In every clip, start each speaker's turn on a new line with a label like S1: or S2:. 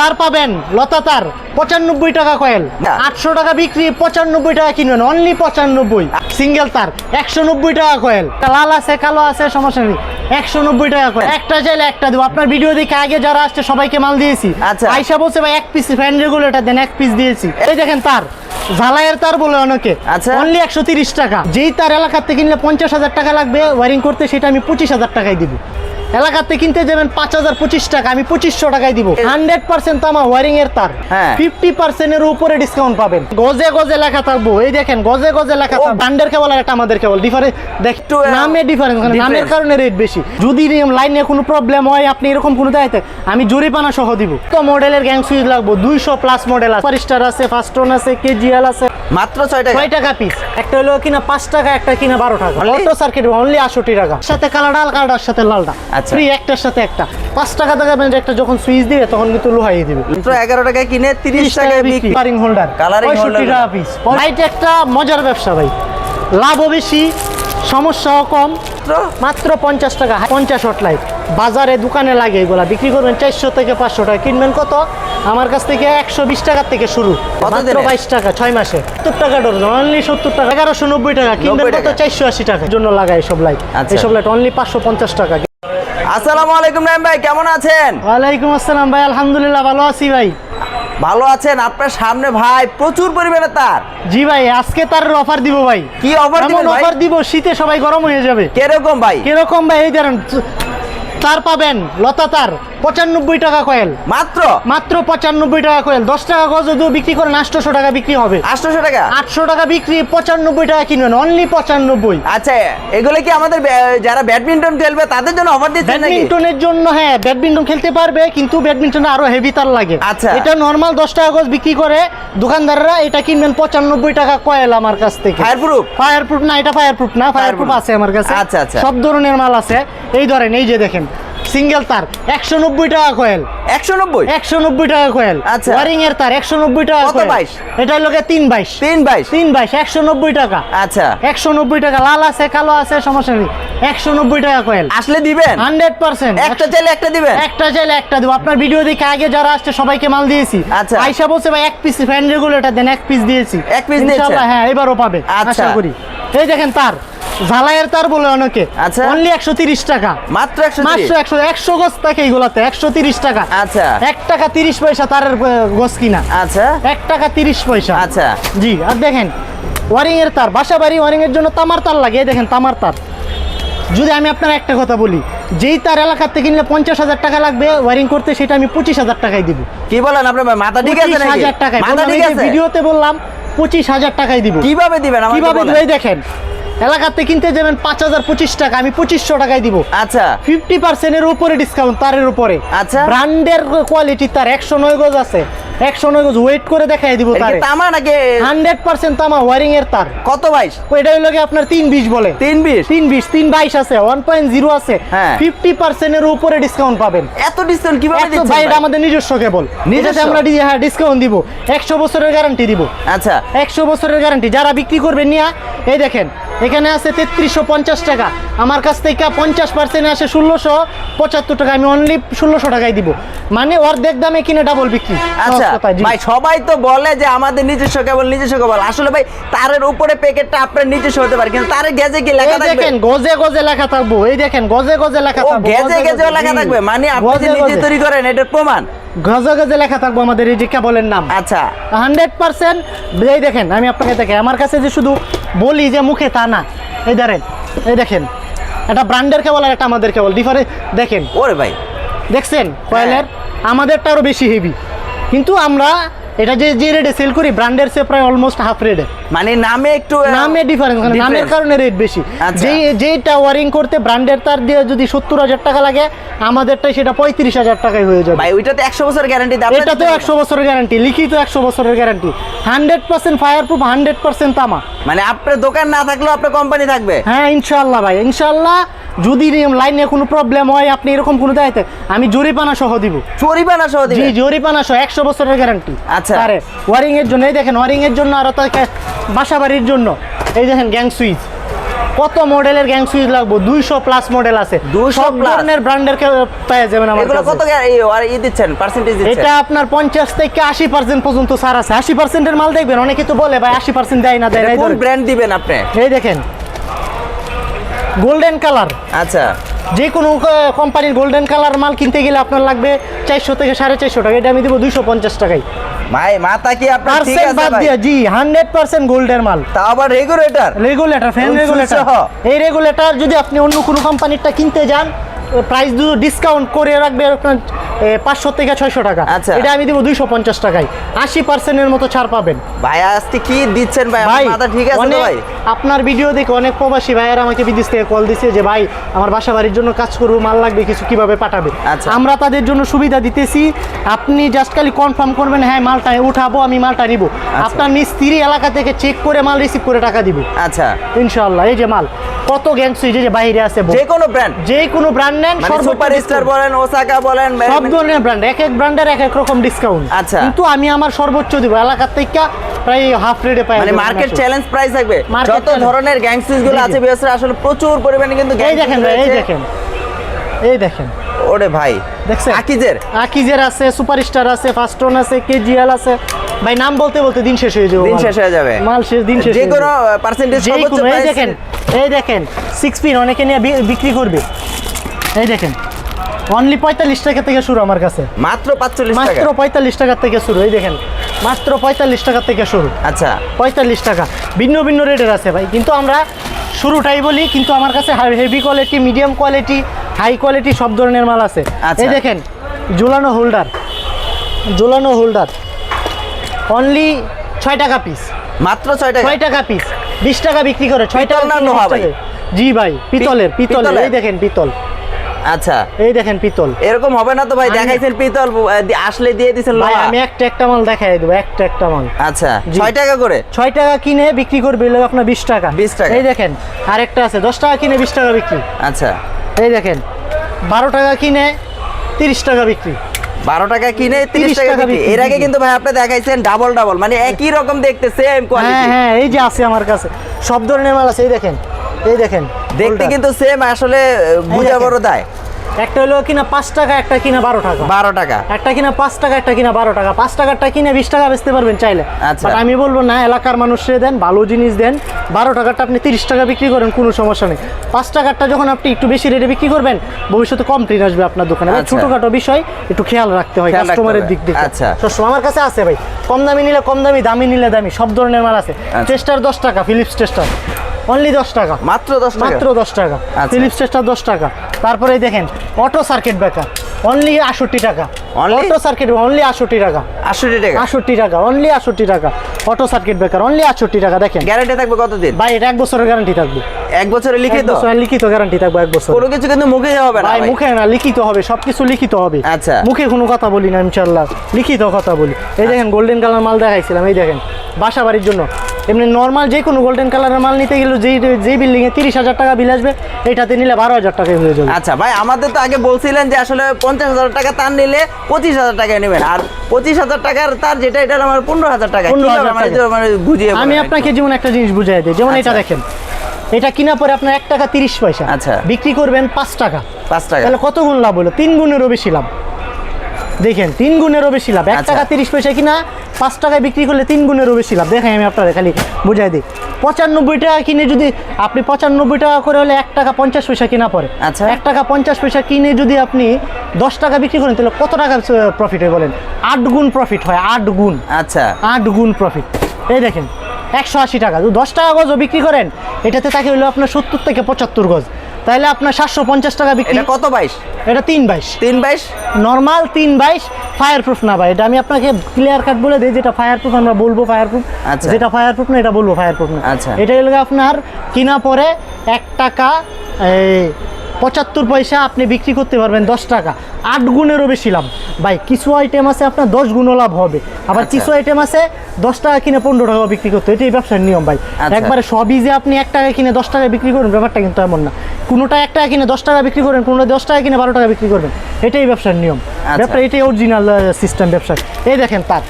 S1: তার পাবেন লতা তার পঁচানব্বই টাকা কয়েল। আটশো টাকা বিক্রি পঁচানব্বই টাকা কিনবেন অনলি পঁচানব্বই। সিঙ্গেল তার একশো নব্বই টাকা কয়েল। লাল আছে কালো আছে সমস্যা নেই একশো নব্বই টাকা কয়েল। একটা চাইলে একটা দেবো। আপনার ভিডিও দেখে আগে যারা আসছে সবাইকে মাল দিয়েছি।
S2: আচ্ছা।
S1: আইসা বলছে ভাই এক পিস ফ্যান রেগুলেটার দেন এক পিস দিয়েছি। এই দেখেন তার ঝালাইয়ের তার বলে অনেকে।
S2: আচ্ছা।
S1: অনলি একশো তিরিশ টাকা। যেই তার এলাকাতে কিনলে পঞ্চাশ হাজার টাকা লাগবে ওয়ারিং করতে সেটা আমি পঁচিশ হাজার টাকায় দিব। এলাকাতে কিনতে যাবেন পাঁচ হাজার পঁচিশ টাকা আমি পঁচিশশো টাকায় দিব। হান্ড্রেড পার্সেন্ট তামা ওয়ারিং এর তার।
S2: হ্যাঁ।
S1: ফিফটি পার্সেন্টের উপরে ডিসকাউন্ট পাবেন। গজে গজে লেখা থাকব। এই দেখেন গজে গজে লেখা। থাকবে ব্র্যান্ডের কেবল একটা আমাদের কেবল। ডিফারেন্স দেখ নামে ডিফারেন্স নামের কারণে রেট বেশি। যদি লাইনে কোনো প্রবলেম হয় আপনি এরকম কোনো দায়িত্ব আমি জরিপানা সহ দিব। তো মডেলের গ্যাং সুইচ লাগবো। দুইশো প্লাস মডেল আছে। স্টার আছে ফাস্টন আছে কেজিএল আছে।
S2: মাত্র ছয় টাকা।
S1: ছয় টাকা পিস একটা হলো কিনা পাঁচ টাকা একটা কিনা বারো টাকা। অটো সার্কিট অনলি আটষট্টি টাকা। সাথে কালার ডাল কালারটার সাথে লালটা।
S2: আচ্ছা।
S1: ফ্রি একটার সাথে একটা। পাঁচ টাকা দেখাবেন যে একটা যখন সুইচ দিবে তখন কিন্তু লোহাই দিবে।
S2: মাত্র এগারো টাকায় কিনে তিরিশ টাকায়
S1: টাকা
S2: বিক্রি।
S1: বিক্রি। হোল্ডার
S2: Colouring
S1: পঁয়ষট্টি টাকা পিস লাইট একটা মজার ব্যবসা ভাই। লাভও বেশি সমস্যাও কম।
S2: মাত্র?
S1: মাত্র পঞ্চাশ টাকা পঞ্চাশ হট লাইট বাজারে দোকানে লাগে এগুলা। বিক্রি করবেন চারশো থেকে পাঁচশো টাকা। কিনবেন কত? আমার কাছ থেকে একশো বিশ টাকার থেকে শুরু। মাত্র বাইশ টাকা ছয় মাসে। সত্তর টাকা ডজন অনলি সত্তর টাকা। এগারোশো নব্বই টাকা কিনবেন কত? চারশো আশি টাকার জন্য লাগাই এইসব লাইট। এইসব লাইট অনলি পাঁচশো পঞ্চাশ টাকা।
S2: আসসালামু আলাইকুম নাইম ভাই কেমন আছেন?
S1: ওয়ালাইকুম আসসালাম ভাই আলহামদুলিল্লাহ ভালো আছি ভাই।
S2: ভালো আছেন আপনার সামনে ভাই প্রচুর পরিমাণে তার।
S1: জি ভাই আজকে তার অফার দিব ভাই।
S2: কি অফার ভাই?
S1: অফার দিব শীতে সবাই গরম হয়ে যাবে।
S2: কীরকম ভাই?
S1: কীরকম ভাই এই ধরেন তার পাবেন লতা তার। পঁচানব্বই টাকা কয়েল।
S2: মাত্র?
S1: মাত্র পঁচানব্বই টাকা কয়েল। দশ টাকা গজ যদি বিক্রি করেন আটশোশো টাকা বিক্রি হবে।
S2: আটশোশো টাকা?
S1: আটশো টাকা বিক্রি পঁচানব্বই টাকা কিনবেন অনলি পঁচানব্বই।
S2: আচ্ছা এগুলো কি আমাদের যারা ব্যাডমিন্টন খেলবে তাদের জন্য অফার দিচ্ছেন নাকি?
S1: ব্যাডমিন্টনের জন্য হ্যাঁ ব্যাডমিন্টন খেলতে পারবে কিন্তু ব্যাডমিন্টনে আরও হেভি তার লাগে।
S2: আচ্ছা।
S1: এটা নর্মাল দশ টাকা গজ বিক্রি করে দোকানদাররা এটা কিনবেন পঁচানব্বই টাকা কয়েল আমার কাছ থেকে।
S2: ফায়ার প্রুফ
S1: ফায়ার প্রুফ না এটা ফায়ার প্রুফ না ফায়ার প্রুফ আছে আমার কাছে।
S2: আচ্ছা, আচ্ছা।
S1: সব ধরনের মাল আছে। এই ধরেন এই যে দেখেন সিঙ্গেল তার একশো নব্বই টাকা কয়েল
S2: একশো নব্বই?
S1: একশো নব্বই টাকা কয়েল
S2: আচ্ছা।
S1: ওয়ারিং এর তার একশো নব্বই টাকা
S2: কত। বাইশ?
S1: এটা লোকে তিন বাইশ।
S2: তিন বাইশ?
S1: তিন বাইশ একশো নব্বই টাকা।
S2: আচ্ছা।
S1: একশো নব্বই টাকা লাল আছে কালো আছে সমস্যা নেই। একশো নব্বই টাকা কয়েল
S2: আসলে দিবেন?
S1: Hundred percent.
S2: একটা চাইলে একটা দিবেন?
S1: একটা চাইলে একটা দেবো। আপনার ভিডিও দেখে আগে যারা আসছে সবাইকে মাল দিয়েছি।
S2: আচ্ছা।
S1: আইসা বলছে ভাই এক পিস ফ্যান রেগুলেটার দেন এক পিস দিয়েছি।
S2: এক পিস?
S1: ইনশাআল্লাহ, হ্যাঁ এবারও পাবে।
S2: আচ্ছা।
S1: আশা করি। এই দেখেন তার। ঝালাইয়ের তার বলে অনেকে।
S2: আচ্ছা।
S1: অনলি একশো তিরিশ টাকা।
S2: মাত্র
S1: মাত্র গজ থাকে এইগুলাতে একশো তিরিশ টাকা।
S2: আচ্ছা।
S1: টাকা তিরিশ পয়সা তারের আহ, গজ কিনা।
S2: আচ্ছা।
S1: টাকা তিরিশ পয়সা।
S2: আচ্ছা।
S1: জি আর দেখেন ওয়ারিং এর তার বাসা বাড়ি ওয়ারিং এর জন্য তামার তার লাগে দেখেন তামার তার। যদি আমি আপনার একটা কথা বলি যেই তার এলাকাতে কিনলে পঞ্চাশ হাজার টাকা লাগবে ওয়ারিং করতে সেটা আমি পঁচিশ হাজার টাকায় দিব।
S2: কি বলেন আপনার মাথা ঠিক আছে
S1: হাজার টাকায়। ভিডিওতে বললাম পঁচিশ হাজার টাকায় দিব।
S2: কীভাবে দিবেন
S1: কীভাবে। দেখেন এলাকাতে কিনতে যাবেন পাঁচ হাজার পঁচিশ টাকা আমি পঁচিশশো টাকায় দিব।
S2: আচ্ছা।
S1: ফিফটি পার্সেন্টের উপরে ডিসকাউন্ট তারের উপরে।
S2: আচ্ছা।
S1: ব্র্যান্ডের কোয়ালিটি তার একশো নয় গজ আছে। একশো নয় গজ ওয়েট করে দেখাই দিব
S2: এটা
S1: তারে।
S2: তামা নাকি?
S1: হান্ড্রেড পার্সেন্ট তামা ওয়ারিং এর তার।
S2: কত বাইশ?
S1: হইল আপনার তিন বিশ বলে।
S2: তিন বিশ?
S1: তিন বিশ তিন বাইশ আছে ওয়ান পয়েন্ট জিরো আছে।
S2: হ্যাঁ।
S1: ফিফটি পার্সেন্টের উপরে ডিসকাউন্ট পাবেন।
S2: এত ডিসকাউন্ট কীভাবে দিচ্ছেন
S1: ভাই এটা আমাদের নিজস্ব কেবল?
S2: নিজস্ব?
S1: আমরা হ্যাঁ ডিসকাউন্ট দিব। একশো বছরের গ্যারান্টি দিব।
S2: আচ্ছা।
S1: একশো বছরের গ্যারান্টি যারা বিক্রি করবেন নিয়ে এই দেখেন এখানে আছে তেত্রিশশো পঞ্চাশ টাকা। আমার কাছ থেকে পঞ্চাশ পার্সেন্ট আসে ষোলোশো পঁচাত্তর টাকা আমি অনলি ষোলোশো টাকায় দিব। মানে অর্ধেক দামে কিনে ডাবল বিক্রি।
S2: আচ্ছা। ভাই সবাই তো বলে যে আমাদের নিজস্ব কেবল নিজস্ব কেবল। আসলে ভাই তারের উপরে প্যাকেটটা আপনার নিজস্ব হতে পারে কিন্তু তারের গেজে কি লেখা থাকবে?
S1: দেখেন গজে গজে লেখা থাকব। এই দেখেন গজে গজে লেখা থাকব
S2: গেজে গেজে লেখা থাকবে? মানে আপনি যে নিজে তৈরি করেন এটার প্রমাণ?
S1: গজে গজে লেখা থাকব আমাদের এই যে কেবলের নাম।
S2: আচ্ছা।
S1: হান্ড্রেড পার্সেন্ট এই দেখেন আমি আপনাকে দেখে আমার কাছে যে শুধু বলি যে মুখে তা না। এই ধরেন এই দেখেন। এটা ব্র্যান্ডের কেবল আর একটা আমাদের কেবল। ডিফারেন্স দেখেন।
S2: ওরে ভাই।
S1: দেখছেন? কয়েলের আমাদেরটা আরও বেশি হেভি কিন্তু আমরা এটা যে যে রেটে সেল করি ব্র্যান্ডের সে প্রায় অলমোস্ট হাফ রেটে
S2: মানে নামে একটু
S1: নামে ডিফারেন্স নামের কারণে রেট বেশি। যেই যেইটা ওয়ারিং করতে ব্র্যান্ডের তার দিয়ে যদি সত্তর হাজার টাকা লাগে আমাদেরটাই সেটা পঁয়ত্রিশ হাজার টাকায় হয়ে যাবে।
S2: ভাই ওইটাতে একশো বছর গ্যারান্টি
S1: এটা তো একশো বছরের গ্যারান্টি লিখিত একশো বছরের guarantee hundred percent fireproof hundred percent তামা।
S2: মানে আপনার দোকান না থাকলেও আপনার কোম্পানি থাকবে।
S1: হ্যাঁ ইনশাল্লাহ ভাই ইনশাল্লাহ যদি লাইনে কোনো প্রবলেম হয় আপনি এরকম কোনো দায়িত্ব আমি জরিপানা সহ দিব।
S2: চরিবানা সহ
S1: জি জরিপানা সহ একশো বছরের গ্যারান্টি
S2: আচ্ছা।
S1: আরে ওয়ারিং এর জন্য এই দেখেন ওয়ারিং এর জন্য আর বাসা বাড়ির জন্য। এই দেখেন গ্যাং সুইচ কত মডেলের গ্যাং সুইচ লাগবে? দুইশো প্লাস মডেল আছে।
S2: 200
S1: সব
S2: plus?
S1: ধরনের ব্র্যান্ডের পেয়ে যাবেন আমার
S2: এগুলো কত ই দিচ্ছেন পার্সেন্টেজ
S1: এটা আপনার পঞ্চাশ থেকে আশি পার্সেন্ট পর্যন্ত ছাড় আছে। আশি পার্সেন্টের মাল দেখবেন অনেকে তো বলে ভাই আশি পার্সেন্ট দেয় না দেয়
S2: কোন ব্র্যান্ড দিবেন আপনি?
S1: এই দেখেন গোল্ডেন কালার
S2: আচ্ছা।
S1: যে কোনো কোম্পানির গোল্ডেন কালার মাল কিনতে গেলে আপনার লাগবে চারশো থেকে সাড়ে চারশো টাকা। এটা আমি দেবো দুইশো পঞ্চাশ টাকায়।
S2: ভাই মাথা কি আপনার ঠিক আছে
S1: বাদ
S2: ভাই?
S1: জি হান্ড্রেড পার্সেন্ট গোল্ডের মাল।
S2: তা আবার রেগুলেটর
S1: রেগুলেটর ফ্যান রেগুলেটর এই রেগুলেটর যদি আপনি অন্য কোনো কোম্পানিরটা কিনতে যান প্রাইস দু ডিসকাউন্ট করে রাখবে আপনার পাঁচশো থেকে ছয়শো টাকা।
S2: আচ্ছা।
S1: এটা আমি দেবো দুইশো পঞ্চাশ টাকায়। আশি পার্সেন্টের মতো ছাড় পাবেন।
S2: ভাই আজকে কি দিচ্ছেন ভাই?
S1: ভাই
S2: ঠিক আছে ভাই?
S1: আপনার ভিডিও দেখে অনেক প্রবাসী ভাইয়েরা আমাকে বিদেশ থেকে কল দিছে যে ভাই আমার বাসা বাড়ির জন্য কাজ করব মাল লাগবে কিছু কীভাবে পাঠাবে?
S2: আচ্ছা।
S1: আমরা তাদের জন্য সুবিধা দিতেছি। আপনি জাস্ট খালি কনফার্ম করবেন হ্যাঁ মালটা উঠাবো আমি মালটা নিব। আপনার মিস্ত্রি এলাকা থেকে চেক করে মাল রিসিভ করে টাকা দিব।
S2: আচ্ছা।
S1: ইনশাল্লাহ এই যে মাল কত গ্যাং সুইচ যে বাইরে আছে
S2: যে কোনো ব্র্যান্ড
S1: যে কোনো ব্র্যান্ড নেন
S2: মানে
S1: সর্বোচ্চ
S2: সুপার স্টার বলেন ওসাকা বলেন
S1: সব ধরনের ব্র্যান্ড এক এক ব্র্যান্ডের এক এক রকম ডিসকাউন্ট
S2: আচ্ছা।
S1: কিন্তু আমি আমার সর্বোচ্চ দিব এলাকার থেকে প্রায় হাফ রেটে পাই
S2: মানে মার্কেট চ্যালেঞ্জ প্রাইস থাকবে। যত।
S1: ধরনেরগুলো।
S2: আছে বিএসআর আসলে প্রচুর পরিমাণে কিন্তু
S1: এই দেখেন এই দেখেন। এই দেখেন।
S2: ওরে ভাই
S1: দেখছেন?
S2: আকিজের।
S1: আকিজের আছে সুপারস্টার আছে ফাস্টন আছে কেজিএল আছে। ভাই নাম বলতে বলতে দিন শেষ হয়ে যাবে
S2: দিন শেষ হয়ে যাবে।
S1: মাল শেষ দিন শেষ
S2: যে কোনো পার্সেন্টেজ সর্বোচ্চ
S1: এই দেখেন এই দেখেন সিক্স পিন অনেকে নিয়ে বিক্রি করবে। এই দেখেন অনলি পঁয়তাল্লিশ টাকা থেকে শুরু আমার কাছে
S2: মাত্র 45 টাকা
S1: মাত্র পঁয়তাল্লিশ টাকা থেকে শুরু এই দেখেন মাত্র পঁয়তাল্লিশ টাকা থেকে শুরু
S2: আচ্ছা
S1: পঁয়তাল্লিশ টাকা ভিন্ন ভিন্ন রেটের আছে ভাই কিন্তু আমরা শুরুটাই বলি কিন্তু আমার কাছে heavy quality medium quality high quality সব ধরনের মাল আছে
S2: আচ্ছা।
S1: এই দেখেন ঝুলানো হোল্ডার ঝুলানো হোল্ডার অনলি ছয় টাকা পিস
S2: মাত্র 6 টাকা
S1: ছয় টাকা পিস বিশ টাকা বিক্রি করে ছয় টাকা
S2: না
S1: কিনে
S2: লোহা
S1: 20
S2: ভাই?
S1: টাকায়। জি ভাই পিতলের পিতলের
S2: পিতলের?
S1: এই দেখেন পিতল
S2: আচ্ছা।
S1: এই দেখেন পিতল।
S2: এরকম হবে না তো ভাই দেখাইছেন পিতল আসলে দিয়ে দিছেন
S1: ভাই আমি একটা একটা মাল দেখাই দেবো একটা একটা মাল।
S2: আচ্ছা। 6 টাকা করে?
S1: ছয় টাকা কিনে বিক্রি করবে হলো আপনার বিশ টাকা।
S2: 20 টাকা।
S1: এই দেখেন আরেকটা আছে দশ টাকা কিনে বিশ টাকা বিক্রি।
S2: আচ্ছা।
S1: এই দেখেন বারো টাকা কিনে তিরিশ টাকা বিক্রি।
S2: 12 টাকা কিনে 30
S1: 30
S2: টাকা বিক্রি। এর আগে কিন্তু ভাই আপনি দেখাইছেন ডাবল ডাবল মানে একই রকম দেখতে সেম
S1: হ্যাঁ
S2: কোয়ালিটি
S1: হ্যাঁ এই যে আছে আমার কাছে সব ধরনের মাল আছে এই দেখেন। এই দেখেন
S2: দেখতে কিন্তু সেম আসলে বুঝা বড় দায়
S1: একটা হলো কিনা পাঁচ টাকা একটা কিনা বারো টাকা।
S2: 12 টাকা।
S1: একটা কিনা পাঁচ টাকা একটা কিনা বারো টাকা। পাঁচ টাকারটা কিনে বিশ টাকা বেচতে পারবেন চাইলে।
S2: আচ্ছা।
S1: বাট আমি বলব না এলাকার মানুষে দেন ভালো জিনিস দেন। বারো টাকারটা আপনি তিরিশ টাকা বিক্রি করেন কোনো সমস্যা নেই। পাঁচ টাকারটা যখন আপনি একটু বেশি রেটে বিক্রি করবেন ভবিষ্যতে কম ট্রেন আসবে আপনার দোকানে।
S2: আচ্ছা।
S1: ছোটোখাটো বিষয় একটু খেয়াল রাখতে হয় কাস্টমারের দিক থেকে
S2: আচ্ছা।
S1: সবসময় আমার কাছে আছে ভাই। কম দামি নিলে কম দামি দামি নিলে দামি সব ধরনের মাল আছে।
S2: আচ্ছা।
S1: টেস্টার দশ টাকা ফিলিপস টেস্টার অনলি দশ টাকা।
S2: মাত্র 10 টাকা?
S1: মাত্র দশ টাকা।
S2: আচ্ছা।
S1: ফিলিপস টেস্টার দশ টাকা। তারপরে দেখেন অটো সার্কিট ব্রেকার অনলি আষট্টি টাকা? অটো সার্কিট অনলি আষট্টি টাকা।
S2: 80 টাকা?
S1: আষট্টি টাকা অনলি আষট্টি টাকা। অটো সার্কিট ব্রেকার অনলি আষট্টি টাকা দেখেন।
S2: গ্যারান্টি থাকবে কতদিন?
S1: ভাই এটা এক বছরের গ্যারান্টি থাকবে।
S2: এক বছরে লিখিত?
S1: লিখিত গ্যারান্টি থাকবে এক বছর।
S2: কোনো কিছু কিন্তু মুখে হবে না
S1: ভাই। মুখে না লিখিত হবে সবকিছু লিখিত হবে।
S2: আচ্ছা।
S1: মুখে কোনো কথা বলি না ইনশাল্লাহ লিখিত কথা বলি। এই দেখেন গোল্ডেন কালার মাল দেখাইছিলাম এই দেখেন। বাসা বাড়ির জন্য। এমনি নর্মাল যে কোনো গোল্ডেন কালারের মাল নিতে গেলে যেই যেই বিল্ডিং এ তিরিশ হাজার টাকা বিল আসবে এইটাতে নিলে বারো হাজার টাকায় হয়ে যাবে।
S2: আচ্ছা ভাই আমাদের তো আগে বলছিলেন যে আসলে পঞ্চাশ হাজার টাকা তার নিলে পঁচিশ হাজার টাকায় নেবেন। আর পঁচিশ হাজার টাকার তার যেটা এটা আমার পনেরো হাজার টাকা।
S1: 15,000
S2: কীভাবে মানে
S1: টাকা।
S2: মানে বুঝিয়ে
S1: আমি আপনাকে যেমন একটা জিনিস বুঝাই দিই যেমন এটা
S2: আচ্ছা।
S1: দেখেন এটা কিনা পরে আপনার এক টাকা তিরিশ পয়সা।
S2: আচ্ছা।
S1: বিক্রি করবেন পাঁচ টাকা।
S2: পাঁচ টাকা।
S1: তাহলে কত গুণ লাভ হলো? তিন গুণেরও বেশি লাভ। দেখেন তিন গুণেরও বেশি লাভ। এক
S2: আচ্ছা।
S1: টাকা তিরিশ পয়সা কিনা পাঁচ টাকায় বিক্রি করলে তিন গুণেরও বেশি লাভ। দেখাই আমি আপনাদের খালি বুঝাই দিই। পঁচানব্বই টাকা কিনে যদি আপনি পঁচানব্বই টাকা করে হলে এক টাকা পঞ্চাশ পয়সা কিনা পড়ে।
S2: আচ্ছা।
S1: এক টাকা পঞ্চাশ পয়সা কিনে যদি আপনি দশ টাকা বিক্রি করেন তাহলে কত টাকা প্রফিট হয় বলেন? আট গুণ প্রফিট হয় আট গুণ।
S2: আচ্ছা।
S1: আট গুণ প্রফিট এই দেখেন একশো আশি টাকা। দশ টাকা গজও বিক্রি করেন এটাতে তাকে হলো আপনার সত্তর থেকে পঁচাত্তর গজ। তাহলে আপনার সাতশো পঞ্চাশ টাকা বিক্রি
S2: কত বাইশ?
S1: এটা তিন বাইশ।
S2: তিন বাইশ?
S1: নর্মাল তিন বাইশ ফায়ার প্রুফ না ভাই। এটা আমি আপনাকে ক্লিয়ার কাট বলে দিই যেটা ফায়ার প্রুফ আমরা বলব ফায়ার প্রুফ
S2: আচ্ছা।
S1: যেটা ফায়ার প্রুফ না এটা বলব ফায়ার প্রুফ না।
S2: আচ্ছা।
S1: এটা হলো আপনার কিনা পরে এক টাকা এই পঁচাত্তর পয়সা আপনি বিক্রি করতে পারবেন দশ টাকা। আট গুণেরও বেশি লাভ। ভাই কিছু আইটেম আছে আপনার দশ গুণও লাভ হবে। আবার
S2: আচ্ছা।
S1: কিছু আইটেম আছে দশ টাকা কিনে পনেরো টাকা বিক্রি করতে এটাই ব্যবসার নিয়ম ভাই।
S2: আচ্ছা।
S1: একবারে সবই যে আপনি এক টাকা কিনে দশ টাকা বিক্রি করবেন ব্যাপারটা কিন্তু এমন না। কোনোটা এক টাকা কিনে দশ টাকা বিক্রি করবেন কোনোটা দশ টাকা কিনে বারো টাকা বিক্রি করবেন। এটাই ব্যবসার নিয়ম।
S2: আচ্ছা।
S1: ব্যাপারটা এটাই অরিজিনাল সিস্টেম ব্যবসার। এই দেখেন তার।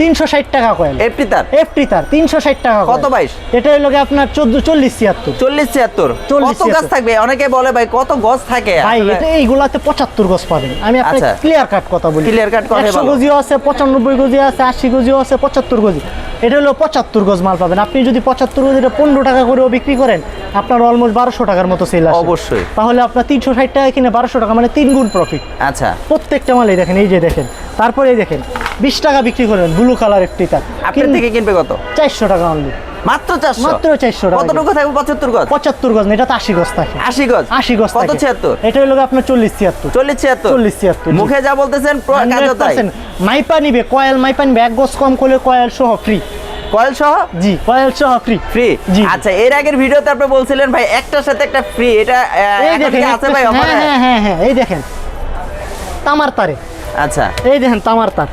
S1: তিনশো ষাট টাকা কয়েল
S2: এফটি তার?
S1: এফটি তার তিনশো ষাট টাকা
S2: কত বাইশ?
S1: এটা হলো আপনার চোদ্দ চল্লিশ ছিয়াত্তর।
S2: চল্লিশ ছিয়াত্তর।
S1: 40,
S2: কত গাছ থাকবে? অনেকে বলে ভাই কত গছ থাকে?
S1: ভাই এটা এইগুলাতে পঁচাত্তর গজ পাবেন। আমি আপনার
S2: আচ্ছা।
S1: ক্লিয়ার কাট কথা বলি। একশো
S2: ভালো।
S1: গজিও আছে পঁচানব্বই গজি আছে আশি গজিও আছে পঁচাত্তর গজি এটা হলো পঁচাত্তর গজ মাল পাবেন। আপনি যদি পঁচাত্তর গজিটা পনেরো টাকা করেও বিক্রি করেন আপনার অলমোস্ট বারোশো টাকার মতো সেল আসে
S2: অবশ্যই।
S1: তাহলে আপনার তিনশো ষাট টাকা কিনে বারোশো টাকা মানে তিন গুণ প্রফিট
S2: আচ্ছা।
S1: প্রত্যেকটা মালেই দেখেন এই যে দেখেন। তারপরে এই দেখেন বিশ টাকা বিক্রি করবেন ব্লু কালার একটি তার।
S2: আপনার থেকে কিনবে কত?
S1: চারশো টাকা অনলি
S2: মাত্র চারশো?
S1: মাত্র 400 টাকা।
S2: কতটুকু থাকবে পঁচাত্তর গছ
S1: পঁচাত্তর গজ না এটা তো আশি গজ থাকে।
S2: আশি গজ?
S1: আশি গজ
S2: কত ছিয়াত্তর?
S1: এটা হলো আপনার চল্লিশ ছিয়াত্তর।
S2: চল্লিশ ছিয়াত্তর?
S1: চল্লিশ ছিয়াত্তর,
S2: মুখে যা বলতেছেন প্র- কাজও তাই।
S1: 100% মাইপা নিবে কয়েল মাইপা নিবে এক গজ কম করলে কয়েল সহ ফ্রি
S2: কয়েল সহ?
S1: জি কয়েল সহ ফ্রি
S2: ফ্রি
S1: জি।
S2: আচ্ছা এর আগের ভিডিওতে আপনি বলছিলেন ভাই একটার সাথে একটা ফ্রি এটা
S1: এই দেখেন
S2: আছে ভাই
S1: হ্যাঁ হ্যাঁ হ্যাঁ হ্যাঁ এই দেখেন তামার তারে।
S2: আচ্ছা।
S1: এই দেখেন তামার তার।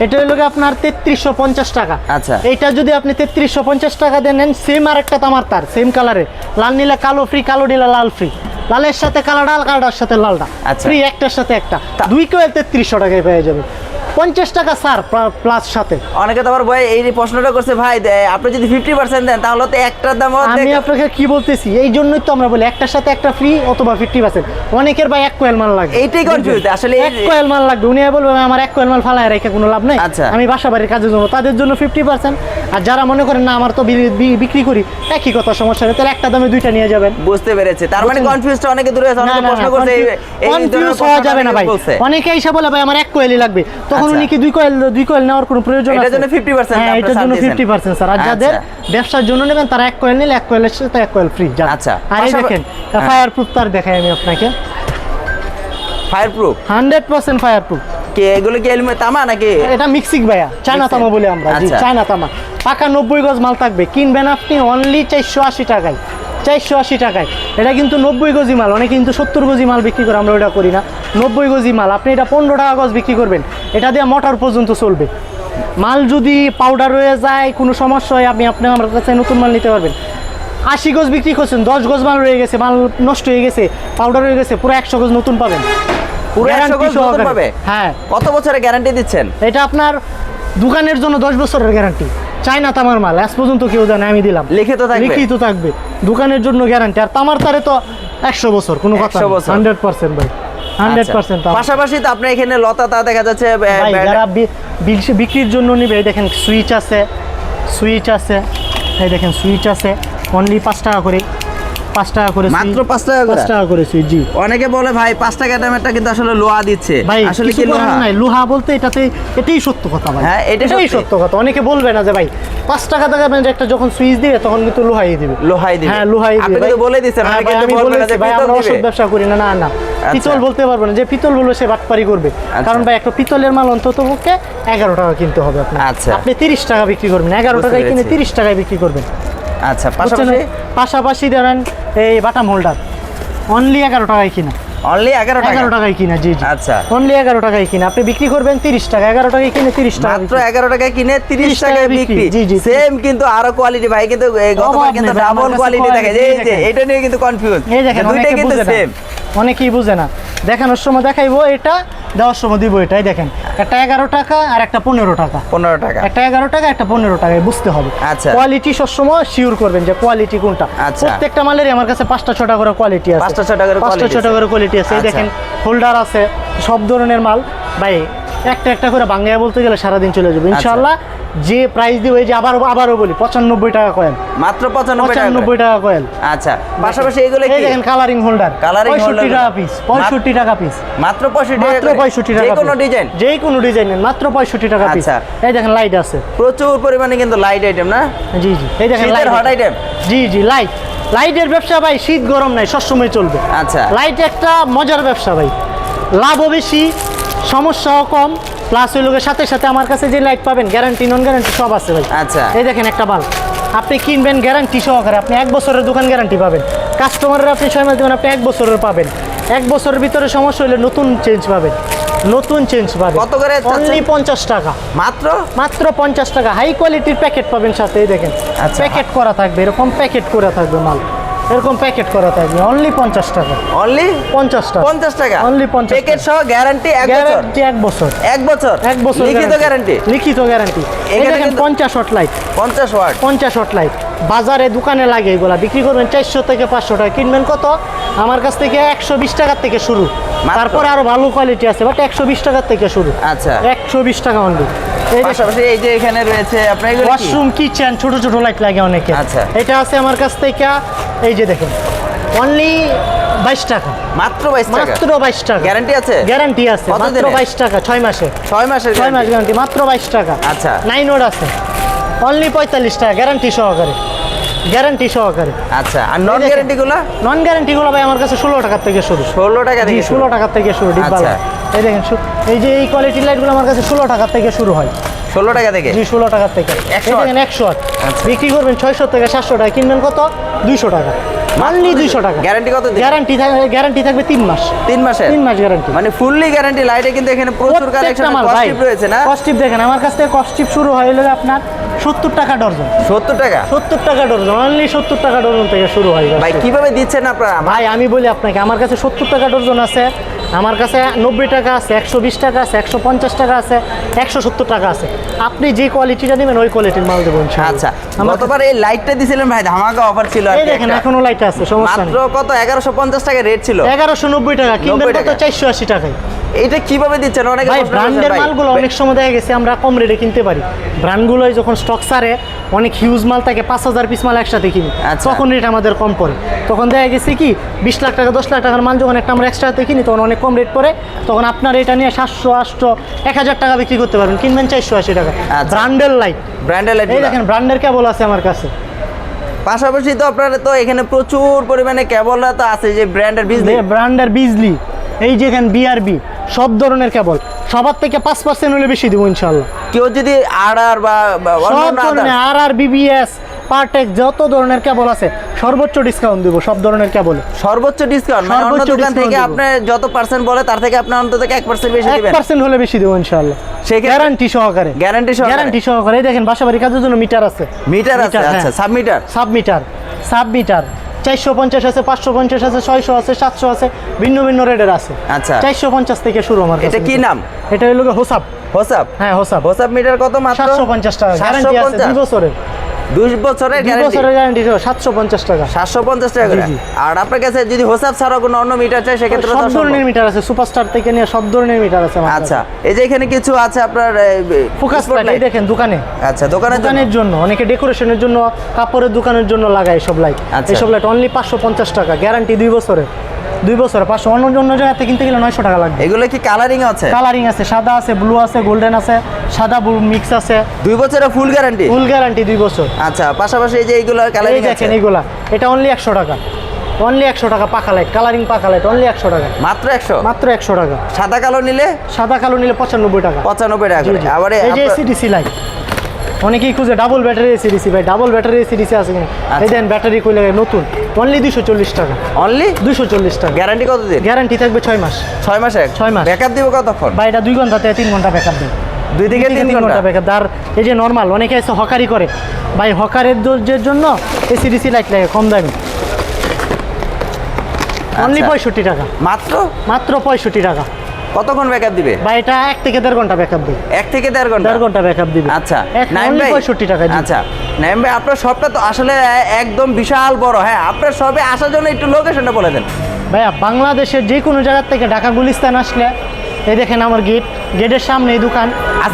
S1: এটা হলো আপনার তেত্রিশশো পঞ্চাশ টাকা।
S2: আচ্ছা।
S1: এটা যদি আপনি তেত্রিশশো পঞ্চাশ টাকা দেন নেন সেম আর একটা তামার তার সেম কালারে লাল নিলে কালো ফ্রি কালো নিলে লাল ফ্রি লালের সাথে কালাডা কালোটার সাথে লালটা।
S2: আচ্ছা।
S1: ফ্রি একটার সাথে একটা। দুই কেউ তেত্রিশশো টাকায় পেয়ে যাবে পঞ্চাশ টাকা সার প্লাস সাথে।
S2: অনেকে তো আবার ভাই এই প্রশ্নটা করছে ভাই আপনি যদি ফিফটি পার্সেন্ট দেন তাহলে তো একটার দাম
S1: আমি আপনাকে কি বলতেছি? এই জন্যই তো আমরা বলি একটার সাথে একটা ফ্রি অথবা ফিফটি পার্সেন্ট অনেকের ভাই এক কোয়েল মাল লাগবে।
S2: এইটাই confused, আসলে
S1: এক কোয়েল মাল লাগবে। উনি বলবে আমার এক কোয়েল মাল ফালায় রেখে কোনো লাভ নেই।
S2: আচ্ছা।
S1: আমি বাসা বাড়ির কাজের জন্য তাদের জন্য ফিফটি পার্সেন্ট আর যারা মনে করেন না আমার তো বিক্রি করি একই কথা সমস্যা নেই। তাহলে একটা দামে দুইটা নিয়ে যাবেন।
S2: বুঝতে পেরেছে। তার মানে? কনফিউজটা অনেকে দূরে আছে অনেকে প্রশ্ন করছে
S1: confuse হওয়া যাবে না ভাই। অনেকে এসে বলে ভাই আমার এক কোয়েলই লাগবে। তখন
S2: আচ্ছা।
S1: কি দুই কোয়েল দুই কোয়েল নেওয়ার কোনো প্রয়োজন
S2: এটার জন্য 50%
S1: হ্যাঁ এটার জন্য
S2: দিয়েছেন।
S1: ফিফটি পার্সেন্ট স্যার আর যাদের
S2: আচ্ছা।
S1: ব্যবসার জন্য নেবেন তারা এক কোয়েল নিলে এক কোয়েলের সাথে এক কোয়েল ফ্রি
S2: আচ্ছা।
S1: আর এই দেখেন
S2: হ্যাঁ।
S1: ফায়ার প্রুফ তার দেখাই আমি আপনাকে
S2: fire proof
S1: hundred percent fire proof
S2: কি এগুলো কি এলমে তামা নাকি
S1: এটা মিক্সিং ভাইয়া চায়না তামা বলি আমরা জি
S2: আচ্ছা।
S1: চায়না তামা পাকা নব্বই গজ মাল থাকবে কিনবেন আপনি অনলি চারশো আশি টাকায় চারশো আশি টাকায়। এটা কিন্তু নব্বই গজি মাল অনেকে কিন্তু সত্তর গজি মাল বিক্রি করে আমরা ওটা করি না। নব্বই গজি মাল আপনি এটা পনেরো টাকা গজ বিক্রি করবেন। এটা দিয়ে মোটর পর্যন্ত চলবে। মাল যদি পাউডার হয়ে যায় কোনো সমস্যা হয় আপনি আপনি আমার কাছে নতুন মাল নিতে পারবেন। আশি গজ বিক্রি করছেন দশ গজ মাল রয়ে গেছে মাল নষ্ট হয়ে গেছে পাউডার হয়ে গেছে পুরো একশো গজ নতুন পাবেন।
S2: পুরো 100 গজ নতুন পাবে?
S1: হ্যাঁ।
S2: কত বছরের গ্যারান্টি দিচ্ছেন?
S1: এটা আপনার দোকানের জন্য দশ বছরের গ্যারান্টি চায়না তামার মাল আজ পর্যন্ত কেউ জানে আমি দিলাম লিখে
S2: লিখিত থাকবে?
S1: তো থাকবে দোকানের জন্য গ্যারান্টি আর তামার তারে তো একশো বছর কোনো কথা
S2: 100 বছর।
S1: হান্ড্রেড পার্সেন্ট ভাই হান্ড্রেড
S2: আচ্ছা।
S1: পার্সেন্ট
S2: পাশাপাশি তো আপনার এখানে লতা তা দেখা যাচ্ছে
S1: যারা বিক্রির জন্য নিবে দেখেন সুইচ আছে সুইচ আছে এই দেখেন সুইচ আছে অনলি পাঁচ টাকা করে পাঁচ টাকা করে
S2: মাত্র। পাঁচ টাকা?
S1: পাঁচ টাকা করে জি।
S2: অনেকে বলে ভাই পাঁচ টাকা দামেরটা কিন্তু আসলে লোহা দিচ্ছে।
S1: ভাই
S2: আসলে কি লোহা?
S1: নাই। লোহা বলতে এটাতে এটাই সত্য কথা ভাই।
S2: হ্যাঁ, এটাই সত্য।
S1: কথা। অনেকে বলবে না যে ভাই পাঁচ টাকা মানে একটা যখন সুইচ দিবে তখন কিন্তু লোহাই দিবে।
S2: লোহাই দিবে।
S1: হ্যাঁ লোহাই দিবে
S2: আপনি
S1: ভাই।
S2: কিন্তু বলে দিচ্ছেন
S1: হ্যাঁ,
S2: অনেকে
S1: আমি
S2: বলবে না যে পিতল
S1: আমরা
S2: দিবে।
S1: ব্যবসা করি না না না। পিতল বলতে পারব না যে পিতল বলবে সে বাটপারি করবে। কারণ ভাই একটা পিতলের মাল অন্তত পক্ষে এগারো টাকা কিনতে হবে আপনার
S2: আচ্ছা।
S1: আপনি তিরিশ টাকা বিক্রি করবেন এগারো টাকায় কিনে তিরিশ টাকায় বিক্রি করবেন।
S2: আচ্ছা? পাশাপাশি?
S1: পাশাপাশি ধরেন এই বাটাম হোল্ডার অনলি এগারো টাকায় কিনা।
S2: অনলি এগারো টাকা?
S1: এগারো টাকায় কিনা জি জি।
S2: আচ্ছা।
S1: অনলি এগারো টাকায় কিনা। আপনি বিক্রি করবেন তিরিশ টাকা এগারো টাকায় কিনে তিরিশ টাকা
S2: মাত্র এগারো টাকায় কিনে তিরিশ টাকায় বিক্রি।
S1: জি, জি।
S2: সেম কিন্তু আরও কোয়ালিটি ভাই কিন্তু গতবার কিন্তু ডাবল কোয়ালিটি এই যে এটা নিয়ে কিন্তু কনফিউজ
S1: এই দেখেন
S2: দুইটাই কিন্তু সেম
S1: অনেকেই বুঝে না। দেখানোর সময় দেখাইবো এটা দেওয়ার সময় দিব এটাই দেখেন। একটা এগারো টাকা আর একটা পনেরো টাকা।
S2: পনেরো টাকা।
S1: একটা এগারো টাকা একটা পনেরো টাকায় বুঝতে হবে।
S2: আচ্ছা।
S1: কোয়ালিটি সবসময় শিওর করবেন যে কোয়ালিটি কোনটা।
S2: আচ্ছা।
S1: প্রত্যেকটা মালেরই আমার কাছে পাঁচটা ছটা করে কোয়ালিটি আছে।
S2: পাঁচটা ছটা করে
S1: পাঁচটা ছটা করে কোয়ালিটি আছে। এই
S2: আচ্ছা।
S1: দেখেন হোল্ডার আছে সব ধরনের মাল। ভাই একটা একটা করে বাংলায় বলতে গেলে সারাদিন চলে
S2: আচ্ছা।
S1: যাবে ইনশাল্লাহ যে প্রাইস দিয়ে ওই যে আবার আবারও বলি পঁচানব্বই টাকা কয়েন
S2: মাত্র পঁচানব্বই টাকা
S1: কয়েন
S2: আচ্ছা পাশাপাশি এগুলো কি?
S1: দেখেন কালারিং হোল্ডার
S2: Colouring
S1: পঁয়ষট্টি টাকা পিস পঁয়ষট্টি টাকা পিস
S2: মাত্র পঁয়ষট্টি
S1: মাত্র পঁয়ষট্টি টাকা
S2: কোনো ডিজাইন
S1: যে কোনো ডিজাইনের মাত্র পঁয়ষট্টি টাকা পিস
S2: আচ্ছা।
S1: এই দেখেন লাইট আছে।
S2: প্রচুর পরিমাণে কিন্তু লাইট আইটেম না?
S1: জি জি। এই দেখেন লাইট
S2: hot আইটেম
S1: জি জি লাইট লাইটের ব্যবসা ভাই শীত গরম নাই সবসময় চলবে।
S2: আচ্ছা।
S1: লাইট একটা মজার ব্যবসা ভাই। লাভও বেশি সমস্যাও কম প্লাস ওই লোকের সাথে সাথে আমার কাছে যে লাইট পাবেন গ্যারান্টি নন গ্যারান্টি সব আছে ভাই।
S2: আচ্ছা।
S1: এই দেখেন একটা বাল্ব। আপনি কিনবেন গ্যারান্টি সহকারে আপনি এক বছরের দোকান গ্যারান্টি পাবেন। কাস্টমারের আপনি ছয় মাস দেবেন আপনি এক বছরের পাবেন। এক বছরের ভিতরে সমস্যা হলে নতুন চেঞ্জ পাবেন। নতুন চেঞ্জ পাবেন।
S2: কত করে
S1: অনলি পঞ্চাশ টাকা।
S2: মাত্র?
S1: মাত্র পঞ্চাশ টাকা। হাই কোয়ালিটির প্যাকেট পাবেন সাথে এই দেখেন।
S2: আচ্ছা।
S1: প্যাকেট করা থাকবে এরকম প্যাকেট করা থাকবে মাল। এরকম প্যাকেট করা থাকবে অনলি পঞ্চাশ টাকা।
S2: অনলি
S1: পঞ্চাশ টাকা।
S2: পঞ্চাশ টাকা?
S1: অনলি পঞ্চাশ
S2: প্যাকেট সহ গ্যারান্টি এক বছর?
S1: গ্যারান্টি এক বছর।
S2: এক বছর?
S1: এক বছর
S2: লিখিত গ্যারান্টি
S1: লিখিত গ্যারান্টি
S2: এখানে
S1: পঞ্চাশ ওয়াট লাইট
S2: পঞ্চাশ ওয়াট
S1: পঞ্চাশ ওয়াট লাইট বাজারে দোকানে লাগে এগুলা। বিক্রি করবেন চারশো থেকে পাঁচশো টাকা। কিনবেন কত? আমার কাছ থেকে একশো বিশ টাকার থেকে শুরু? তারপরে আরও ভালো কোয়ালিটি আছে বাট একশো বিশ টাকার থেকে শুরু।
S2: আচ্ছা।
S1: একশো বিশ টাকা অনলি এই
S2: যে এখানে রয়েছে আপনার
S1: ওয়াশরুম কিচেন ছোট ছোট লাইট লাগে অনেকে।
S2: আচ্ছা।
S1: এটা আছে আমার কাছ থেকে এই যে দেখেন অনলি বাইশ টাকা।
S2: মাত্র বাইশ
S1: মাত্র বাইশ টাকা।
S2: গ্যারান্টি আছে?
S1: গ্যারান্টি আছে মাত্র বাইশ টাকা ছয় মাসে
S2: ছয় মাসের
S1: ছয় মাস? গ্যারান্টি মাত্র বাইশ টাকা।
S2: আচ্ছা।
S1: নাইন ওড আছে। অনলি পঁয়তাল্লিশ টাকা গ্যারান্টি সহকারে। গ্যারান্টি সহকারে।
S2: আচ্ছা আর নন। গ্যারান্টি গুলো
S1: নন গ্যারান্টি গুলো ভাই আমার কাছে ষোলো টাকার থেকে শুরু।
S2: ষোলো টাকা থেকে
S1: ষোলো টাকার থেকে শুরু
S2: আচ্ছা।
S1: এই দেখেন এই যে এই কোয়ালিটির লাইটগুলো আমার কাছে ষোলো টাকার থেকে শুরু হয়।
S2: ষোলো টাকা থেকে?
S1: জি ষোলো টাকার থেকে।
S2: একশো
S1: দেখেন একশো আট।
S2: আচ্ছা।
S1: বিক্রি করবেন ছয়শো থেকে সাতশো টাকা কিনবেন কত? দুইশো টাকা। অনলি দুইশো। টাকা।
S2: গ্যারান্টি কত
S1: গ্যারান্টি থাকবে গ্যারান্টি থাকবে তিন মাস।
S2: তিন মাসের?
S1: তিন মাস গ্যারান্টি
S2: মানে ফুললি গ্যারান্টি লাইটে কিন্তু এখানে প্রচুর কালেকশন কস্টিপ রয়েছে না?
S1: কস্টিপ দেখেন আমার কাছ থেকে কস্টিপ শুরু হয় হলো আপনার সত্তর টাকা ডর্জন।
S2: সত্তর টাকা?
S1: সত্তর টাকা ডর্জন। অনলি সত্তর টাকা ডর্জন থেকে শুরু হয়
S2: ভাই। কীভাবে দিচ্ছেন আপনারা?
S1: ভাই আমি বলি আপনাকে আমার কাছে সত্তর টাকা ডর্জন আছে আমার কাছে নব্বই টাকা আছে একশো বিশ টাকা আছে একশো পঞ্চাশ টাকা আছে একশো সত্তর টাকা আছে। আপনি যে কোয়ালিটিটা নেবেন ওই কোয়ালিটির মাল দেবো ইনশাআল্লাহ।
S2: আচ্ছা
S1: আমার
S2: গতবার এই লাইটটা দিছিলেন ভাই ধামাকা অফার ছিল
S1: এই দেখেন। এখনও লাইট আছে সমস্যা
S2: মাত্র কত? এগারোশো পঞ্চাশ টাকা রেট ছিল।
S1: এগারোশো নব্বই টাকা কিনবেন
S2: 90
S1: কত? চারশো আশি টাকায়।
S2: এটা কীভাবে দিচ্ছেন? অনেক
S1: ভাই ব্র্যান্ডের মালগুলো অনেক সময় দেখা গেছে আমরা কম রেটে কিনতে পারি। ব্র্যান্ডগুলোই যখন স্টক সারে অনেক হিউজ মাল থাকে পাঁচ হাজার পিস মাল একসাথে কিনি।
S2: আচ্ছা।
S1: তখন রেট আমাদের কম পড়ে। তখন দেখা গেছে কি বিশ লাখ টাকা দশ লাখ টাকার মাল যখন একটা আমরা এক্সট্রাতে কিনি তখন অনেক কম রেট পড়ে। তখন আপনার এটা নিয়ে সাতশো আটশো এক হাজার টাকা বিক্রি করতে পারবেন। কিনবেন চারশো আশি টাকা। ব্র্যান্ডের লাইট
S2: ব্র্যান্ডের লাইট
S1: এই দেখেন ব্র্যান্ডের কেবল আছে আমার কাছে।
S2: পাশাপাশি তো আপনার তো এখানে প্রচুর পরিমাণে কেবলরা তো আছে যে ব্র্যান্ডের বিজলি
S1: ব্র্যান্ডের বিজলি এই যে এখানে বিআরবি সব ধরনের কেবল। সবার থেকে পাঁচ পার্সেন্ট হলে বেশি দেবো ইনশাল্লাহ
S2: কেউ যদি আর আর বা
S1: সব ধরনের আর আর বিবিএস পার্টেক যত ধরনের কেবল আছে সর্বোচ্চ ডিসকাউন্ট দিব সব ধরনের কেবল।
S2: সর্বোচ্চ ডিসকাউন্ট মানে অন্য দোকান থেকে আপনি যত পার্সেন্ট বলে তার থেকে আপনি অন্তত এক পার্সেন্ট বেশি
S1: এক
S2: দিবেন
S1: পার্সেন্ট হলে বেশি দেবো ইনশাল্লাহ
S2: সেক্ষেত্রে-
S1: গ্যারান্টি সহকারে।
S2: গ্যারান্টি সহকারে?
S1: গ্যারান্টি সহকারে। দেখেন বাসা বাড়ি কাজের জন্য মিটার আছে।
S2: মিটার আছে আচ্ছা
S1: হ্যাঁ।
S2: সাব মিটার
S1: চারশো পঞ্চাশ আছে পাঁচশো পঞ্চাশ আছে ছয়শো আছে সাতশো আছে ভিন্ন ভিন্ন রেটের আছে।
S2: আচ্ছা।
S1: চারশো পঞ্চাশ থেকে শুরু আমার
S2: এটা কি নাম?
S1: এটা হলো হোসাব।
S2: হোসাপ
S1: হ্যাঁ হোসাব।
S2: হোসাপ মিটার কত মাত্র?
S1: সাতশো পঞ্চাশ টাকা গ্যারান্টি আছে দুই বছরের।
S2: দুই বছরের গ্যারান্টি
S1: বছরের গ্যারান্টি সাতশো পঞ্চাশ টাকা।
S2: সাতশো পঞ্চাশ টাকা। আর আপনার কাছে যদি হোসাপ ছাড়া কোনো অন্য মিটার চাই সেক্ষেত্রে
S1: সব ধরনের মিটার আছে সুপারস্টার থেকে নিয়ে সব ধরনের মিটার আছে
S2: আচ্ছা এই যে এখানে কিছু আছে আপনার
S1: ফোকাস লাইট দেখেন দোকানে।
S2: আচ্ছা দোকানের জন্য?
S1: দোকানের জন্য অনেকে ডেকোরেশনের জন্য কাপড়ের দোকানের জন্য লাগায় এইসব লাইট
S2: আচ্ছা।
S1: এইসব লাইট অনলি পাঁচশো পঞ্চাশ টাকা গ্যারান্টি দুই বছরের। দুই বছর পাঁচশো। অন্য অন্য জায়গাতে কিনতে গেলে নয়শো টাকা লাগবে।
S2: এগুলো কি কালারিং আছে?
S1: কালারিং আছে সাদা আছে ব্লু আছে গোল্ডেন আছে সাদা ব্লু মিক্স আছে।
S2: দুই বছরের ফুল গ্যারান্টি
S1: ফুল গ্যারান্টি দুই বছর।
S2: আচ্ছা পাশাপাশি এই যে এইগুলো কালারিং আছে
S1: দেখেন এইগুলা। এটা অনলি একশো টাকা। অনলি একশো টাকা পাকা লাইট কালারিং পাকা লাইট অনলি একশো টাকা।
S2: মাত্র একশো?
S1: মাত্র একশো টাকা।
S2: সাদা কালো নিলে?
S1: সাদা কালো নিলে পঁচানব্বই টাকা।
S2: পঁচানব্বই টাকা আবার
S1: এই যে এসিডিসি লাইট অনেকেই খুঁজে ডাবল ব্যাটারি এসিডিসি ভাই ডাবল ব্যাটারি এসিডিসি আছে কিনা এই
S2: আচ্ছা।
S1: দেন ব্যাটারি কইলে নতুন। অনলি দুশো চল্লিশ টাকা।
S2: অনলি
S1: দুশো চল্লিশ টাকা।
S2: গ্যারান্টি কত দিন
S1: গ্যারান্টি থাকবে ছয় মাস।
S2: ছয় মাসে?
S1: ছয় মাস।
S2: ব্যাকআপ দিব কতক্ষণ?
S1: বা এটা দুই ঘণ্টা থেকে তিন ঘণ্টা ব্যাকআপ দেবে।
S2: দুই থেকে তিন ঘণ্টা?
S1: ব্যাকআপ আর এই যে নর্মাল অনেকে এসে হকারি করে। ভাই হকারের জন্য এসিডিসি লাইট লাগে কম দামি। অনলি
S2: আচ্ছা।
S1: পঁয়ষট্টি টাকা।
S2: মাত্র?
S1: মাত্র পঁয়ষট্টি টাকা।
S2: কতক্ষণ ব্যাকআপ দিবে?
S1: ভাই এটা এক থেকে দেড় ঘণ্টা ব্যাকআপ দিবে।
S2: এক থেকে দেড় ঘণ্টা?
S1: দেড় ঘণ্টা ব্যাকআপ দিবে।
S2: আচ্ছা নাইম ভাই
S1: পঁয়ষট্টি টাকা জি।
S2: আচ্ছা নাইম ভাই আপনার শপটা তো আসলে একদম বিশাল বড়। হ্যাঁ আপনার শপে আসার জন্য একটু লোকেশনটা বলে দেন।
S1: ভাইয়া বাংলাদেশের যে কোনো জায়গা থেকে ঢাকা গুলিস্তান আসলে এই দেখেন আমার গেট গেটের সামনে এই দোকান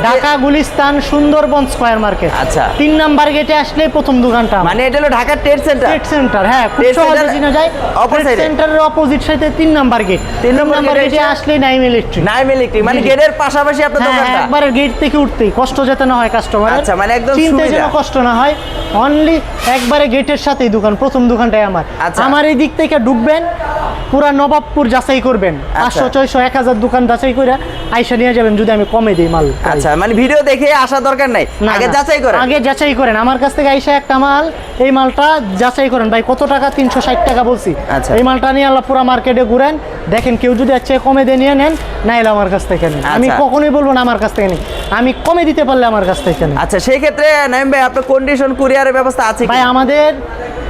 S1: ঢাকা গুলিস্তান সুন্দরবন স্কয়ার মার্কেট।
S2: আচ্ছা।
S1: তিন নাম্বার গেটে আসলে প্রথম দোকানটা।
S2: মানে এটা হলো ঢাকার ট্রেড সেন্টার
S1: ট্রেড সেন্টার হ্যাঁ খুব সহজে চিনা যায়। ট্রেড সেন্টারের অপোজিট সাইডে তিন নাম্বার গেট তিন নাম্বার গেটে আসলে নাইম ইলেকট্রিক
S2: নাইম ইলেকট্রিক মানে। গেটের পাশাপাশি আপনার
S1: হ্যাঁ
S2: দোকানটা?
S1: একবারে গেট থেকে উঠতেই কষ্ট যাতে না হয় কাস্টমার
S2: আচ্ছা, মানে একদম
S1: চিনতে যেন কষ্ট না হয় অনলি একবারে গেটের সাথেই দোকান প্রথম দোকানটাই আমার।
S2: আচ্ছা।
S1: আমার এই দিক থেকে ঢুকবেন পুরা নবাবপুর যাচাই করবেন। পাঁচশো ছয়শো এক হাজার দোকান যাচাই করে আইসা নিয়ে যাবেন। যদি আমি কমে দিই মাল
S2: আচ্ছা মানে ভিডিও দেখে আসা দরকার নাই। আগে যাচাই করেন।
S1: আগে যাচাই করেন। আমার কাছ থেকে আইসা একটা মাল এই মালটা যাচাই করেন। ভাই কত টাকা? তিনশো ষাট টাকা বলছি।
S2: আচ্ছা।
S1: এই মালটা নিয়ে আল্লাহ পুরো মার্কেটে ঘুরেন। দেখেন কেউ যদি আছে কমে দিয়ে নিয়ে নেন নাইলে আমার কাছ থেকে নেন। আমি
S2: আচ্ছা।
S1: কখনোই বলব না আমার কাছ থেকে নেন। আমি কমে দিতে পারলে আমার কাছ থেকে নেন।
S2: আচ্ছা সেই ক্ষেত্রে নাইম ভাই আপনার কন্ডিশন কুরিয়ারের ব্যবস্থা আছে
S1: ভাই আমাদের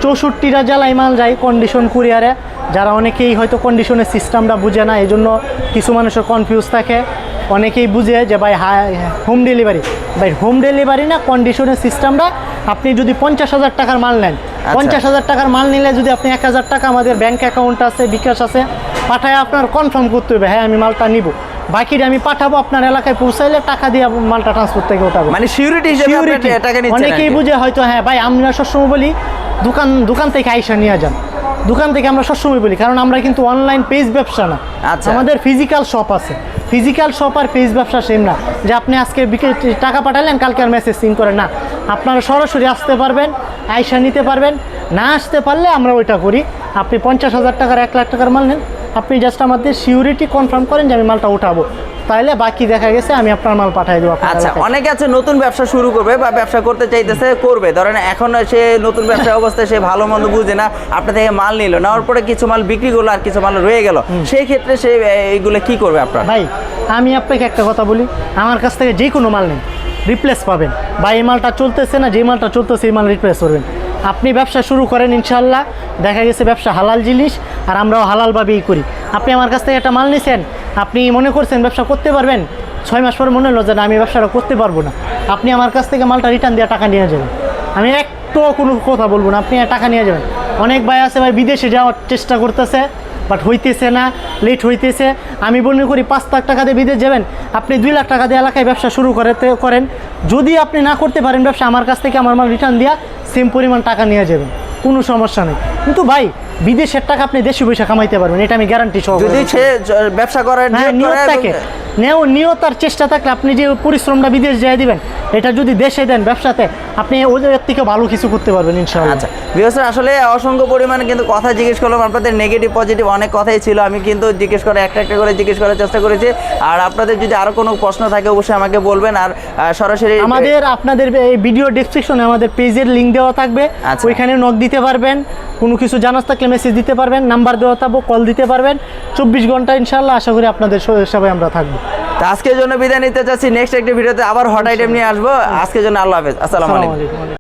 S1: চৌষট্টিটা জেলায় মাল যায় কন্ডিশন কুরিয়ারে যারা অনেকেই হয়তো কন্ডিশনের সিস্টেমটা বুঝে না এই জন্য কিছু মানুষের কনফিউজ থাকে। অনেকেই বুঝে যে ভাই হোম ডেলিভারি ভাই হোম ডেলিভারি না কন্ডিশনের সিস্টেমটা আপনি যদি পঞ্চাশ হাজার টাকার মাল নেন পঞ্চাশ হাজার টাকার মাল নিলে যদি আপনি এক হাজার টাকা আমাদের ব্যাংক অ্যাকাউন্ট আছে বিকাশ আছে পাঠায় আপনার কনফার্ম করতে হবে হ্যাঁ আমি মালটা নিব। বাকিটা আমি পাঠাবো আপনার এলাকায় পৌঁছাইলে টাকা দিয়ে মালটা ট্রান্সপোর্ট থেকে ওঠাবো
S2: মানে সিউরিটি নিচ্ছেন
S1: অনেকেই বুঝে হয়তো হ্যাঁ ভাই আমরা সবসময় বলি দোকান দোকান থেকে আইসা নিয়ে যান। দোকান থেকে আমরা সবসময় বলি কারণ আমরা কিন্তু অনলাইন পেজ ব্যবসা না।
S2: আচ্ছা।
S1: আমাদের ফিজিক্যাল শপ আছে। ফিজিক্যাল শপ আর ফেস ব্যবসা সেম না। যে আপনি আজকে বিকেল টাকা পাঠালেন, কালকে আর মেসেজ সিন করেন না। আপনারা সরাসরি আসতে পারবেন আয়সা নিতে পারবেন। না আসতে পারলে আমরা ওইটা করি। আপনি পঞ্চাশ হাজার টাকার, এক লাখ টাকার মাল নেন। আপনি জাস্ট আমাদের সিউরিটি কনফার্ম করেন যে আমি মালটা উঠাবো। তাহলে বাকি দেখা গেছে আমি আপনার মাল পাঠিয়ে দেবো
S2: আচ্ছা অনেকে আছে নতুন ব্যবসা শুরু করবে বা ব্যবসা করতে চাইতেছে করবে। ধরেন এখন সে নতুন ব্যবসা অবস্থায় সে ভালো মন্দ বুঝে না আপনার থেকে মাল নিল নেওয়ার পরে কিছু মাল বিক্রি করল আর কিছু মাল রয়ে গেল। সেই ক্ষেত্রে সে এইগুলো কি করবে আপনার?
S1: ভাই আমি আপনাকে একটা কথা বলি আমার কাছ থেকে যে কোনো মাল নেই রিপ্লেস পাবেন। বা এই মালটা চলতেছে না যে মালটা চলতেছে এই মাল রিপ্লেস করবেন। আপনি ব্যবসা শুরু করেন ইনশাল্লাহ দেখা গেছে ব্যবসা হালাল জিনিস আর আমরাও হালালভাবেই করি। আপনি আমার কাছ থেকে একটা মাল নিছেন আপনি মনে করছেন ব্যবসা করতে পারবেন, ছয় মাস পর মনে হলো যে আমি ব্যবসাটা করতে পারব না। আপনি আমার কাছ থেকে মালটা রিটার্ন দিয়ে টাকা নিয়ে যাবেন। আমি একটু কোনো কথা বলব না, আপনি টাকা নিয়ে যাবেন। অনেক ভাই আছে ভাই, বিদেশে যাওয়ার চেষ্টা করতেছে বাট হইতেছে না লেট হইতেছে। আমি মনে করি পাঁচ লাখ টাকা দিয়ে বিদেশ যাবেন, আপনি দুই লাখ টাকা দিয়ে এলাকায় ব্যবসা শুরু করতে করেন। যদি আপনি না করতে পারেন ব্যবসা, আমার কাছ থেকে আমার মাল রিটার্ন দিয়া সেম পরিমাণ টাকা নিয়ে যাবেন। কোনো সমস্যা নেই। কিন্তু ভাই বিদেশের টাকা আপনি দেশি পয়সা কামাইতে পারবেন এটা আমি গ্যারান্টি সহ
S2: যদি সে ব্যবসা করার
S1: হ্যাঁ
S2: নিয়ত করে
S1: থাকে। নেও নিয়ত আর চেষ্টা থাকলে আপনি যে পরিশ্রমটা বিদেশ যায় দিবেন এটা যদি দেশে দেন ব্যবসাতে আপনি ওদের থেকে ভালো কিছু করতে পারবেন ইনশাআল্লাহ।
S2: আচ্ছা আসলে অসংখ্য পরিমাণে কিন্তু কথা জিজ্ঞেস করলাম আপনাদের নেগেটিভ পজিটিভ অনেক কথাই ছিল আমি কিন্তু জিজ্ঞেস করে একটা একটা করে জিজ্ঞেস করার চেষ্টা করেছি। আর আপনাদের যদি আরও কোনো প্রশ্ন থাকে অবশ্যই আমাকে বলবেন আর সরাসরি
S1: আমাদের আপনাদের এই ভিডিও ডেসক্রিপশনে আমাদের পেজের লিংক দেওয়া থাকবে।
S2: আচ্ছা।
S1: ওইখানে নক দিতে পারবেন কোনো কিছু জানার থাকলে মেসেজ দিতে পারবেন নাম্বার দেওয়া থাকব কল দিতে পারবেন। চব্বিশ ঘণ্টা ইনশাল্লাহ আশা করি আপনাদের সবাই আমরা থাকব।
S2: তো আজকের জন্য বিদায় নিতে চাচ্ছি। নেক্সট একটি ভিডিওতে আবার হট আইটেম নিয়ে আসব। আজকের জন্য আল্লাহ হাফেজ। আসসালামু
S1: আলাইকুম।